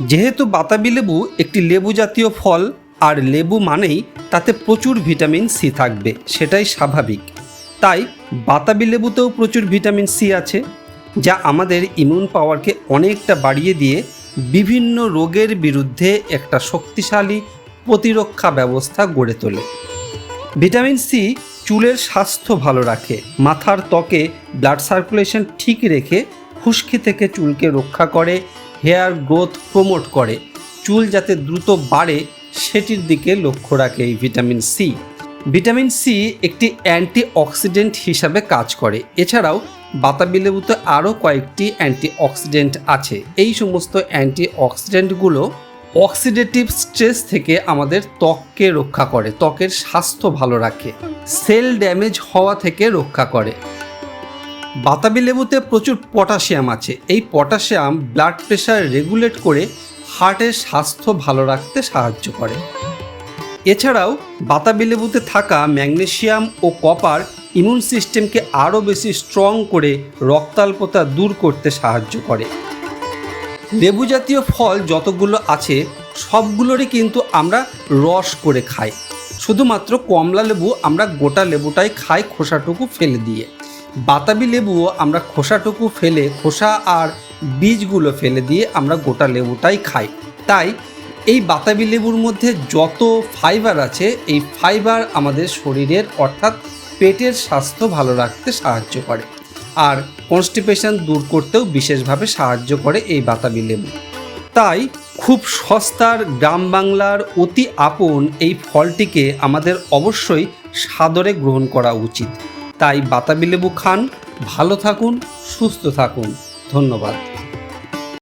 যেহেতু বাতাবি লেবু একটি লেবু জাতীয় ফল, আর লেবু মানেই তাতে প্রচুর ভিটামিন সি থাকবে, সেটাই স্বাভাবিক। তাই বাতাবি লেবুতেও প্রচুর ভিটামিন সি আছে, যা আমাদের ইমিউন পাওয়ারকে অনেকটা বাড়িয়ে দিয়ে বিভিন্ন রোগের বিরুদ্ধে একটা শক্তিশালী প্রতিরক্ষা ব্যবস্থা গড়ে তোলে। ভিটামিন সি চুলের স্বাস্থ্য ভালো রাখে, মাথার ত্বকে ব্লাড সার্কুলেশন ঠিক রেখে খুশকি থেকে চুলকে রক্ষা করে হেয়ার গ্রোথ প্রমোট করে। চুল যাতে দ্রুত বাড়ে, সেটির দিকে লক্ষ্য রাখে এই ভিটামিন সি। ভিটামিন সি একটি অ্যান্টি অক্সিডেন্ট হিসাবে কাজ করে। এছাড়াও, বাতাবি লেবুতে আরও কয়েকটি অ্যান্টি অক্সিডেন্ট আছে। এই সমস্ত অ্যান্টি অক্সিডেন্টগুলো অক্সিডেটিভ স্ট্রেস থেকে আমাদের ত্বককে রক্ষা করে। ত্বকের স্বাস্থ্য ভালো রাখে। সেল ড্যামেজ হওয়া থেকে রক্ষা করে। বাতাবি লেবুতে প্রচুর পটাশিয়াম আছে। এই পটাশিয়াম ব্লাড প্রেশার রেগুলেট করে হার্টের স্বাস্থ্য ভালো রাখতে সাহায্য করে। এছাড়াও বাতাবি লেবুতে থাকা ম্যাগনেসিয়াম ও কপার ইমিউন সিস্টেমকে আরও বেশি স্ট্রং করে রক্তাল্পতা দূর করতে সাহায্য করে। লেবু জাতীয় ফল যতগুলো আছে, সবগুলোরই কিন্তু আমরা রস করে খাই। শুধুমাত্র কমলা লেবু আমরা গোটা লেবুটাই খাই খোসাটুকু ফেলে দিয়ে। বাতাবি লেবুও আমরা খোসাটুকু ফেলে, খোসা আর বীজগুলো ফেলে দিয়ে আমরা গোটা লেবুটাই খাই। তাই এই বাতাবি লেবুর মধ্যে যত ফাইবার আছে, এই ফাইবার আমাদের শরীরের অর্থাৎ পেটের স্বাস্থ্য ভালো রাখতে সাহায্য করে। আর কনস্টিপেশন দূর করতেও বিশেষভাবে সাহায্য করে এই বাতাবি লেবু। তাই খুব সস্তার গ্রাম বাংলার অতি আপন এই ফলটিকে আমাদের অবশ্যই সাদরে গ্রহণ করা উচিত। তাই বাতাবি লেবু খান ভালো থাকুন সুস্থ থাকুন। ধন্যবাদ।